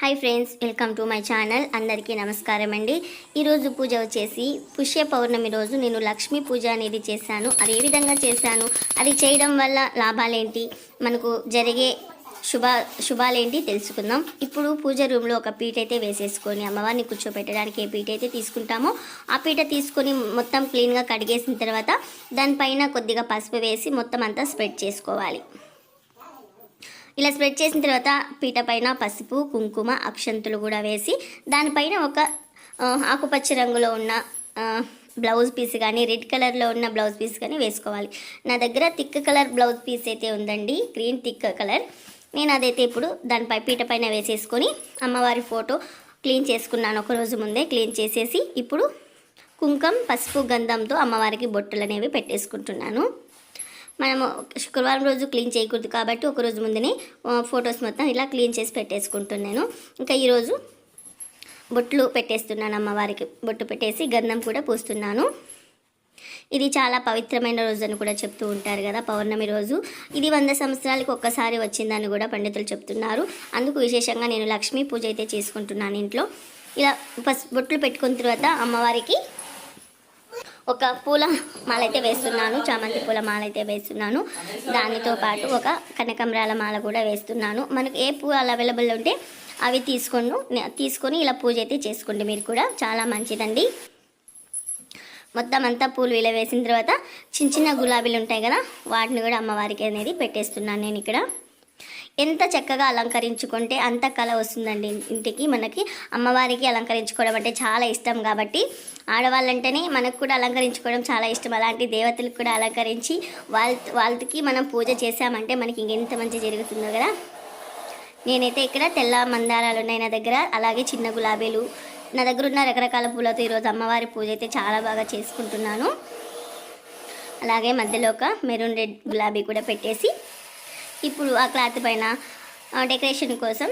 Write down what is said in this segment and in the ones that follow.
Hi friends welcome to my channel అందరికీ నమస్కారం అండి. ఈరోజు పూజ వచ్చేసి పుష్య పౌర్ణమి రోజు నేను లక్ష్మీ పూజ అనేది చేశాను. అది ఏ విధంగా చేశాను? అది చేయడం వల్ల లాభాలేంటి? మనకు జరిగే శుభ శుభాలేంటి తెలుసుకుందాం. ఇప్పుడు పూజ రూమ్లో ఒక పీట అయితే వేసేసుకొని అమ్మవారిని కూర్చోబెట్టడానికి ఏ పీట అయితే తీసుకుంటామో ఆ పీట తీసుకొని మొత్తం క్లీన్గా కడిగేసిన తర్వాత దానిపైన కొద్దిగా పసుపు వేసి మొత్తం అంతా స్ప్రెడ్ చేసుకోవాలి. ఇలా స్ప్రెడ్ చేసిన తర్వాత పీట పైన పసుపు కుంకుమ అక్షంతులు కూడా వేసి దానిపైన ఒక ఆకుపచ్చ రంగులో ఉన్న బ్లౌజ్ పీస్ కానీ రెడ్ కలర్లో ఉన్న బ్లౌజ్ పీస్ కానీ వేసుకోవాలి. నా దగ్గర థిక్ కలర్ బ్లౌజ్ పీస్ అయితే ఉందండి. గ్రీన్ థిక్ కలర్ నేను అదైతే ఇప్పుడు దానిపై పీట పైన వేసేసుకొని అమ్మవారి ఫోటో క్లీన్ చేసుకున్నాను. ఒక రోజు ముందే క్లీన్ చేసేసి ఇప్పుడు కుంకం పసుపు గంధంతో అమ్మవారికి బొట్టులు అనేవి పెట్టేసుకుంటున్నాను. మనము శుక్రవారం రోజు క్లీన్ చేయకూడదు కాబట్టి ఒక రోజు ముందునే ఫొటోస్ మొత్తం ఇలా క్లీన్ చేసి పెట్టేసుకుంటున్నాను. ఇంకా ఈరోజు బొట్లు పెట్టేస్తున్నాను అమ్మవారికి. బొట్టు పెట్టేసి గంధం కూడా పూస్తున్నాను. ఇది చాలా పవిత్రమైన రోజు అని కూడా చెప్తూ ఉంటారు కదా పౌర్ణమి రోజు. ఇది వంద సంవత్సరాలకు ఒక్కసారి వచ్చిందని కూడా పండితులు చెప్తున్నారు. అందుకు విశేషంగా నేను లక్ష్మీ పూజ అయితే చేసుకుంటున్నాను ఇంట్లో. ఇలా ఫస్ట్ బొట్లు పెట్టుకున్న తర్వాత అమ్మవారికి ఒక పూల మాల అయితే వేస్తున్నాను చామంతి పూల మాల అయితే వేస్తున్నాను. దానితో పాటు ఒక కనకంబరాల మాల కూడా వేస్తున్నాను. మనకు ఏ పూలు అవైలబుల్ ఉంటే అవి తీసుకొని తీసుకొని ఇలా పూజ అయితే చేసుకోండి మీరు కూడా. చాలా మంచిదండి. మొత్తం అంతా పూలు ఇలా వేసిన తర్వాత చిన్న చిన్న గులాబీలు ఉంటాయి కదా వాటిని కూడా అమ్మవారికి అనేది పెట్టేస్తున్నాను నేను ఇక్కడ. ఎంత చక్కగా అలంకరించుకుంటే అంత కళ వస్తుందండి ఇంటికి. మనకి అమ్మవారికి అలంకరించుకోవడం అంటే చాలా ఇష్టం కాబట్టి ఆడవాళ్ళంటేనే మనకు కూడా అలంకరించుకోవడం చాలా ఇష్టం. అలాంటి దేవతలకు కూడా అలంకరించి వాళ్ళ వాళ్ళకి మనం పూజ చేసామంటే మనకి ఇంకెంత మంచి జరుగుతుందో కదా. నేనైతే ఇక్కడ తెల్ల మందారాలు ఉన్నాయి నా దగ్గర. అలాగే చిన్న గులాబీలు. నా దగ్గర ఉన్న రకరకాల పూలతో ఈరోజు అమ్మవారి పూజ అయితే చాలా బాగా చేసుకుంటున్నాను. అలాగే మధ్యలో ఒక మెరూన్ రెడ్ గులాబీ కూడా పెట్టేసి ఇప్పుడు ఆ క్లాత్ పైన డెకరేషన్ కోసం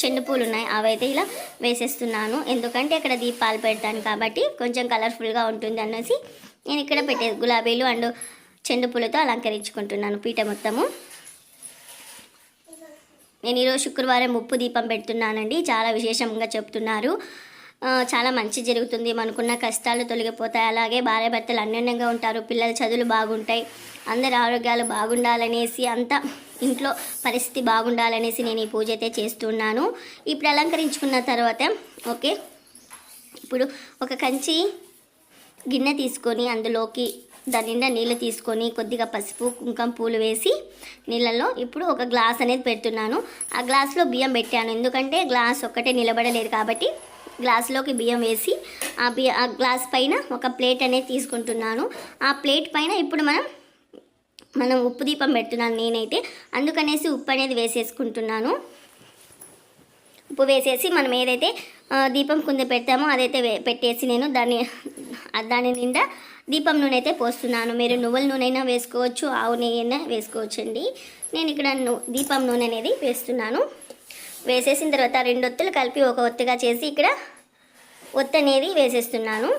చెండు పూలు ఉన్నాయి అవైతే ఇలా వేసేస్తున్నాను. ఎందుకంటే ఇక్కడ దీపాలు పెడతాను కాబట్టి కొంచెం కలర్ఫుల్గా ఉంటుంది అనేసి నేను ఇక్కడ పెట్టే గులాబీలు అండ్ చెండు పూలతో అలంకరించుకుంటున్నాను పీట మొత్తము. నేను ఈరోజు శుక్రవారం ఉప్పు దీపం పెడుతున్నానండి. చాలా విశేషంగా చెప్తున్నారు. చాలా మంచి జరుగుతుంది. మనకున్న కష్టాలు తొలగిపోతాయి. అలాగే భార్య భర్తలు అన్యోన్యంగా ఉంటారు. పిల్లల చదువులు బాగుంటాయి. అందరి ఆరోగ్యాలు బాగుండాలనేసి అంతా ఇంట్లో పరిస్థితి బాగుండాలనేసి నేను ఈ పూజ అయితే చేస్తున్నాను. ఇప్పుడు అలంకరించుకున్న తర్వాత ఓకే. ఇప్పుడు ఒక కంచి గిన్నె తీసుకొని అందులోకి దాని నిండా నీళ్ళు తీసుకొని కొద్దిగా పసుపు కుంకం పూలు వేసి నీళ్ళల్లో ఇప్పుడు ఒక గ్లాస్ అనేది పెడుతున్నాను. ఆ గ్లాస్లో బియ్యం పెట్టాను. ఎందుకంటే గ్లాస్ ఒక్కటే నిలబడలేదు కాబట్టి గ్లాస్లోకి బియ్యం వేసి ఆ బియ్య ఆ గ్లాస్ పైన ఒక ప్లేట్ అనేది తీసుకుంటున్నాను. ఆ ప్లేట్ పైన ఇప్పుడు మనం మనం ఉప్పు దీపం పెడుతున్నాను నేనైతే. అందుకనేసి ఉప్పు అనేది వేసేసుకుంటున్నాను. ఉప్పు వేసేసి మనం ఏదైతే దీపం కుంద పెడతామో అదైతే పెట్టేసి నేను దాన్ని దాని నిండా దీపం నూనె అయితే పోస్తున్నాను. మీరు నువ్వుల నూనె అయినా వేసుకోవచ్చు ఆవు నెయ్యి అయినా వేసుకోవచ్చు అండి నేను ఇక్కడ దీపం నూనె అనేది వేస్తున్నాను. వేసేసిన తర్వాత రెండు ఒత్తులు కలిపి ఒక ఒత్తుగా చేసి ఇక్కడ ఒత్తు అనేది వేసేస్తున్నాను.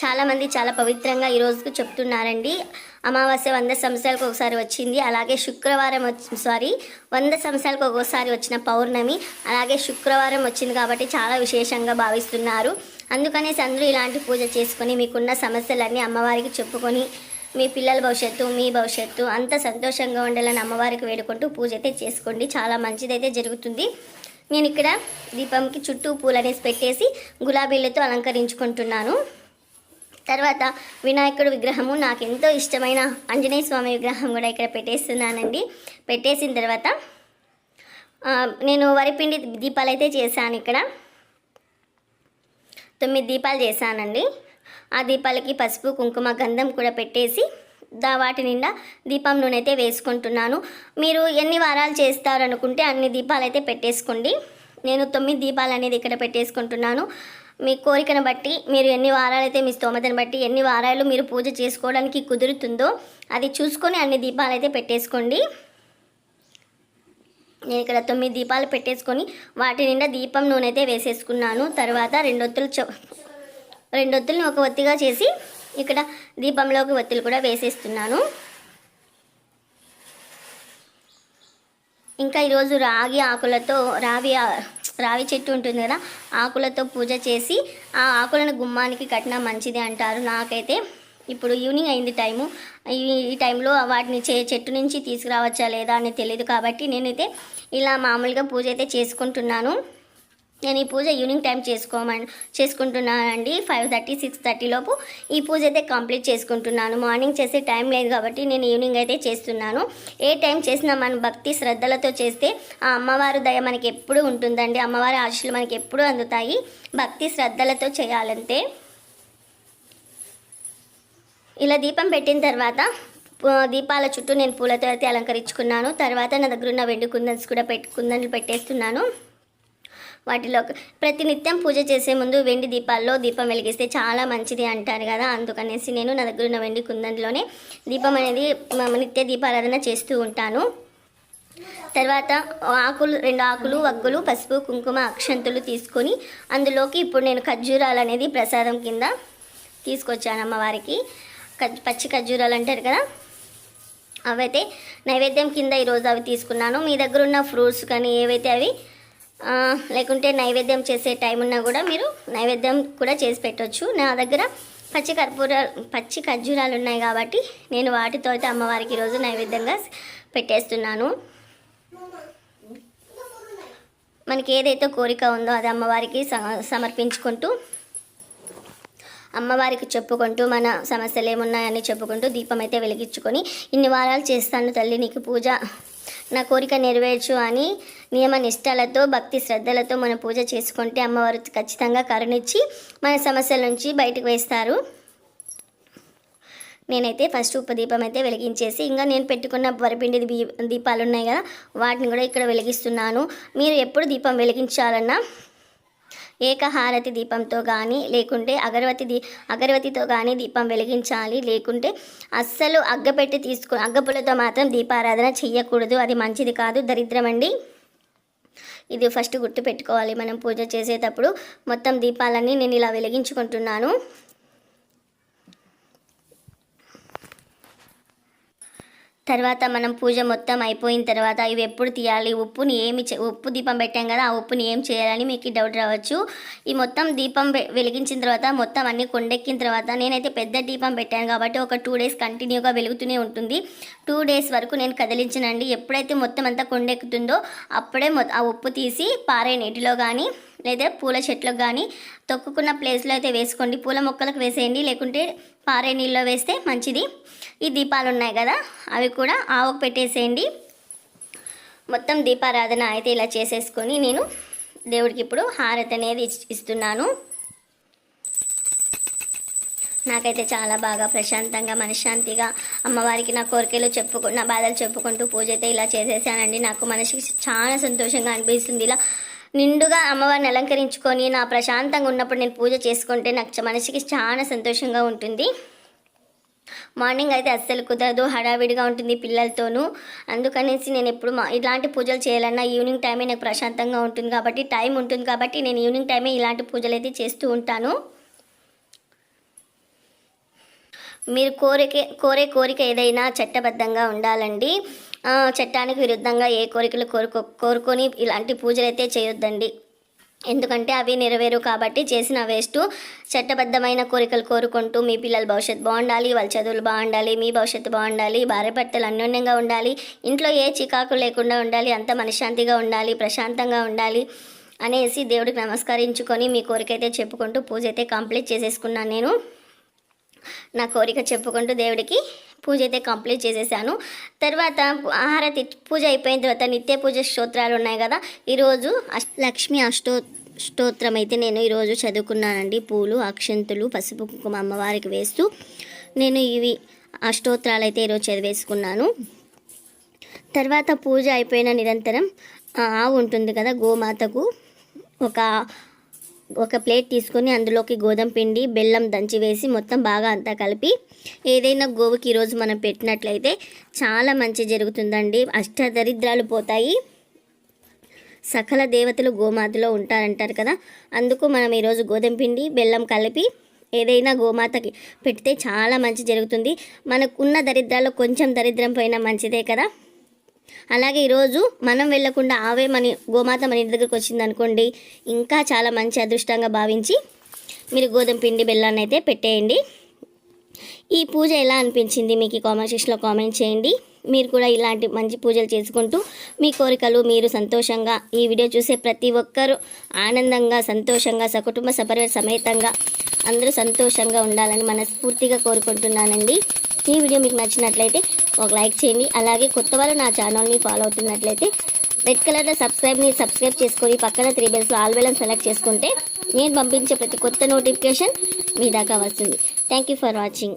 చాలామంది చాలా పవిత్రంగా ఈరోజుకు చెప్తున్నారండి. అమావాస్య వంద సంవత్సరాలకు ఒకసారి వచ్చింది. అలాగే శుక్రవారం వచ్చి సారీ వంద సంవత్సరాలకు ఒకసారి వచ్చిన పౌర్ణమి. అలాగే శుక్రవారం వచ్చింది కాబట్టి చాలా విశేషంగా భావిస్తున్నారు. అందుకనేసి అందరూ ఇలాంటి పూజ చేసుకొని మీకున్న సమస్యలన్నీ అమ్మవారికి చెప్పుకొని మీ పిల్లల భవిష్యత్తు మీ భవిష్యత్తు అంత సంతోషంగా ఉండాలని అమ్మవారికి వేడుకుంటూ పూజ అయితే చేసుకోండి. చాలా మంచిదైతే జరుగుతుంది. నేను ఇక్కడ దీపంకి చుట్టూ పూలనేసి పెట్టేసి గులాబీలతో అలంకరించుకుంటున్నాను. తర్వాత వినాయకుడు విగ్రహము నాకు ఎంతో ఇష్టమైన ఆంజనేయ స్వామి విగ్రహం కూడా ఇక్కడ పెట్టేస్తున్నానండి. పెట్టేసిన తర్వాత నేను వరిపిండి దీపాలు అయితే చేశాను ఇక్కడ. తొమ్మిది దీపాలు చేశానండి. ఆ దీపాలకి పసుపు కుంకుమ గంధం కూడా పెట్టేసి దా వాటి నిండా దీపం నూనె అయితే వేసుకుంటున్నాను. మీరు ఎన్ని వారాలు చేస్తారు అనుకుంటే అన్ని దీపాలు అయితే పెట్టేసుకోండి. నేను తొమ్మిది దీపాలు అనేది ఇక్కడ పెట్టేసుకుంటున్నాను. మీ కోరికను బట్టి మీరు ఎన్ని వారాలు అయితే మీ స్తోమతను బట్టి ఎన్ని వారాలు మీరు పూజ చేసుకోవడానికి కుదురుతుందో అది చూసుకొని అన్ని దీపాలు అయితే పెట్టేసుకోండి. నేను ఇక్కడ తొమ్మిది దీపాలు పెట్టేసుకొని వాటి నిండా దీపం నూనె అయితే వేసేసుకున్నాను. తర్వాత రెండొత్తులు రెండు రెండొత్తుల్ని ఒక ఒత్తిగా చేసి ఇక్కడ దీపంలోకి ఒత్తులు కూడా వేసేస్తున్నాను. ఇంకా ఈరోజు రాగి ఆకులతో రావి రావి చెట్టు ఉంటుంది కదా ఆకులతో పూజ చేసి ఆ ఆకులను గుమ్మానికి కట్టినా మంచిది అంటారు. నాకైతే ఇప్పుడు ఈవినింగ్ అయింది టైము. ఈ ఈ టైంలో వాటిని చే చెట్టు నుంచి తీసుకురావచ్చా లేదా అని తెలియదు కాబట్టి నేనైతే ఇలా మామూలుగా పూజ అయితే చేసుకుంటున్నాను. నేను ఈ పూజ ఈవినింగ్ టైం చేసుకోమని చేసుకుంటున్నానండి. ఫైవ్ థర్టీ సిక్స్ థర్టీ లోపు ఈ పూజ అయితే కంప్లీట్ చేసుకుంటున్నాను. మార్నింగ్ చేసే టైం లేదు కాబట్టి నేను ఈవినింగ్ అయితే చేస్తున్నాను. ఏ టైం చేసినా మన భక్తి శ్రద్ధలతో చేస్తే ఆ అమ్మవారు దయ మనకి ఎప్పుడు ఉంటుందండి. అమ్మవారి ఆశలు మనకి ఎప్పుడు అందుతాయి. భక్తి శ్రద్ధలతో చేయాలంతే ఇలా దీపం పెట్టిన తర్వాత పూ- దీపాల చుట్టూ నేను పూలతో అయితే అలంకరించుకున్నాను. తర్వాత నా దగ్గర ఉన్న వెండి కుందన్స్ కూడా పెట్టి కుందన్లు పెట్టేస్తున్నాను. వాటిలో ప్రతి నిత్యం పూజ చేసే ముందు వెండి దీపాల్లో దీపం వెలిగిస్తే చాలా మంచిది అంటారు కదా. అందుకనేసి నేను నా దగ్గర ఉన్న వెండి కుందంలోనే దీపం అనేది నిత్య దీపారాధన చేస్తూ ఉంటాను. తర్వాత ఆకులు రెండు ఆకులు వగ్గులు పసుపు కుంకుమ అక్షంతులు తీసుకొని అందులోకి ఇప్పుడు నేను ఖర్జూరాలు అనేది ప్రసాదం కింద తీసుకొచ్చాను అమ్మవారికి. పచ్చి ఖర్జూరాలు అంటారు కదా. అవైతే నైవేద్యం కింద ఈరోజు అవి తీసుకున్నాను. మీ దగ్గర ఉన్న ఫ్రూట్స్ కానీ ఏవైతే అవి లేకుంటే నైవేద్యం చేసే టైం ఉన్నా కూడా మీరు నైవేద్యం కూడా చేసి పెట్టొచ్చు. నా దగ్గర పచ్చి కర్పూరాలు పచ్చి ఖర్జూరాలు ఉన్నాయి కాబట్టి నేను వాటితో అయితే అమ్మవారికి ఈరోజు నైవేద్యంగా పెట్టేస్తున్నాను. మనకి ఏదైతే కోరిక ఉందో అది అమ్మవారికి స- సమర్పించుకుంటూ అమ్మవారికి చెప్పుకుంటూ మన సమస్యలు ఏమున్నాయని చెప్పుకుంటూ దీపం అయితే వెలిగించుకొని ఇన్ని వారాలు చేస్తాను తల్లి నీకు పూజ. నా కోరిక నెరవేర్చు అని నియమ నిష్టలతో భక్తి శ్రద్ధలతో మనం పూజ చేసుకుంటే అమ్మవారు ఖచ్చితంగా కరుణించి మన సమస్యల నుంచి బయటకు వేస్తారు. నేనైతే ఫస్ట్ ఉపదీపం అయితే వెలిగించేసి ఇంకా నేను పెట్టుకున్న వరిపిండి దీపాలు ఉన్నాయి కదా వాటిని కూడా ఇక్కడ వెలిగిస్తున్నాను. మీరు ఎప్పుడు దీపం వెలిగించాలన్నా ఏకహారతి దీపంతో కానీ లేకుంటే అగరవతి దీ అగరవతితో కానీ దీపం వెలిగించాలి. లేకుంటే అస్సలు అగ్గపెట్టి తీసుకు అగ్గపులతో మాత్రం దీపారాధన చెయ్యకూడదు. అది మంచిది కాదు. దరిద్రమండి ఇది ఫస్ట్ గుర్తు పెట్టుకోవాలి మనం పూజ చేసేటప్పుడు మొత్తం దీపాలన్నీ నేను ఇలా వెలిగించుకుంటున్నాను. తర్వాత మనం పూజ మొత్తం అయిపోయిన తర్వాత ఇవి ఎప్పుడు తీయాలి? ఉప్పుని ఏమి చే- ఉప్పు దీపం పెట్టాం కదా ఆ ఉప్పుని ఏం చేయాలని మీకు డౌట్ రావచ్చు. ఈ మొత్తం దీపం వెలిగించిన తర్వాత మొత్తం అన్ని కొండెక్కిన తర్వాత నేనైతే పెద్ద దీపం పెట్టాను కాబట్టి ఒక టూ డేస్ కంటిన్యూగా వెలుగుతూనే ఉంటుంది. టూ డేస్ వరకు నేను కదిలించనండి. ఎప్పుడైతే మొత్తం అంతా కొండెక్కుతుందో అప్పుడే ఆ ఉప్పు తీసి పారే నీటిలో కానీ లేదా పూల చెట్లకు కానీ తొక్కుకున్న ప్లేస్లో అయితే వేసుకోండి. పూల మొక్కలకు వేసేయండి. లేకుంటే పారే నీళ్ళలో వేస్తే మంచిది. ఈ దీపాలు ఉన్నాయి కదా అవి కూడా ఆవుకు పెట్టేసేయండి. మొత్తం దీపారాధన అయితే ఇలా చేసేసుకొని నేను దేవుడికి ఇప్పుడు హారతి అనేది ఇస్తున్నాను. నాకైతే చాలా బాగా ప్రశాంతంగా మనశ్శాంతిగా అమ్మవారికి నా కోరికలు చెప్పుకు నా బాధలు చెప్పుకుంటూ పూజ అయితే ఇలా చేసేసానండి. నాకు మనసుకి చాలా సంతోషంగా అనిపిస్తుంది. ఇలా నిండుగా అమ్మవారిని అలంకరించుకొని నా ప్రశాంతంగా ఉన్నప్పుడు నేను పూజ చేసుకుంటే నాకు మనసుకి చాలా సంతోషంగా ఉంటుంది. మార్నింగ్ అయితే అస్సలు కుదరదు హడావిడిగా ఉంటుంది పిల్లలతోనూ. అందుకనేసి నేను ఎప్పుడు మా ఇలాంటి పూజలు చేయాలన్నా ఈవినింగ్ టైమే నాకు ప్రశాంతంగా ఉంటుంది కాబట్టి టైం ఉంటుంది కాబట్టి నేను ఈవినింగ్ టైమే ఇలాంటి పూజలు అయితే చేస్తూ ఉంటాను. మీరు కోరిక కోరే కోరిక ఏదైనా చట్టబద్ధంగా ఉండాలండి. చట్టానికి విరుద్ధంగా ఏ కోరికలు కోరుకో కోరుకొని ఇలాంటి పూజలు అయితే చేయొద్దండి. ఎందుకంటే అవి నెరవేరు కాబట్టి చేసిన వేస్ట్. చట్టబద్ధమైన కోరికలు కోరుకుంటూ మీ పిల్లల భవిష్యత్తు బాగుండాలి వాళ్ళ చదువులు బాగుండాలి మీ భవిష్యత్తు బాగుండాలి భార్య భర్తలు అన్యోన్యంగా ఉండాలి ఇంట్లో ఏ చికాకు లేకుండా ఉండాలి అంత మనశ్శాంతిగా ఉండాలి ప్రశాంతంగా ఉండాలి అనేసి దేవుడికి నమస్కరించుకొని మీ కోరిక అయితే చెప్పుకుంటూ పూజ అయితే కంప్లీట్ చేసేసుకున్నాను నేను. నా కోరిక చెప్పుకుంటూ దేవుడికి పూజ అయితే కంప్లీట్ చేసేసాను. తర్వాత హారతి పూజ అయిపోయిన తర్వాత నిత్య పూజ స్తోత్రాలు ఉన్నాయి కదా. ఈరోజు అష్- లక్ష్మి అష్టో స్తోత్రం అయితే నేను ఈరోజు చదువుకున్నానండి. పూలు అక్షంతులు పసుపు కుంకుమ అమ్మవారికి వేస్తూ నేను ఇవి అష్టోత్రాలు అయితే ఈరోజు చదివేసుకున్నాను. తర్వాత పూజ అయిపోయిన నిరంతరం ఆవు ఉంటుంది కదా గోమాతకు ఒక ఒక ప్లేట్ తీసుకొని అందులోకి గోధుమ పిండి బెల్లం దంచి వేసి మొత్తం బాగా అంతా కలిపి ఏదైనా గోవుకి ఈరోజు మనం పెట్టినట్లయితే చాలా మంచి జరుగుతుందండి. అష్టదరిద్రాలు పోతాయి. సకల దేవతలు గోమాతలో ఉంటారంటారు కదా. అందుకు మనం ఈరోజు గోధుమ పిండి బెల్లం కలిపి ఏదైనా గోమాతకి పెడితే చాలా మంచి జరుగుతుంది. మనకున్న దరిద్రాల్లో కొంచెం దరిద్రం పోయినా మంచిదే కదా. అలాగే ఈరోజు మనం వెళ్ళకుండా ఆవే మన గోమాత మన ఇంటి దగ్గరకు వచ్చింది అనుకోండి ఇంకా చాలా మంచి అదృష్టంగా భావించి మీరు గోధుమ పిండి బెల్లాన్ని అయితే పెట్టేయండి. ఈ పూజ ఎలా అనిపించింది మీకు ఈ కామెంట్ సెక్షన్లో కామెంట్ చేయండి. మీరు కూడా ఇలాంటి మంచి పూజలు చేసుకుంటూ మీ కోరికలు మీరు సంతోషంగా ఈ వీడియో చూసే ప్రతి ఒక్కరూ ఆనందంగా సంతోషంగా సకుటుంబ సపరివార సమేతంగా అందరూ సంతోషంగా ఉండాలని మనస్ఫూర్తిగా కోరుకుంటున్నానండి. ఈ వీడియో మీకు నచ్చినట్లయితే ఒక లైక్ చేయండి. అలాగే కొత్త వాళ్ళు నా ఛానల్ని ఫాలో అవుతున్నట్లయితే రెడ్ కలర్లో సబ్స్క్రైబ్ని సబ్స్క్రైబ్ చేసుకొని పక్కన త్రీ బెల్స్లో ఆల్ బెల్లని సెలెక్ట్ చేసుకుంటే నేను పంపించే ప్రతి కొత్త నోటిఫికేషన్ మీ దాకా వస్తుంది. Thank you for watching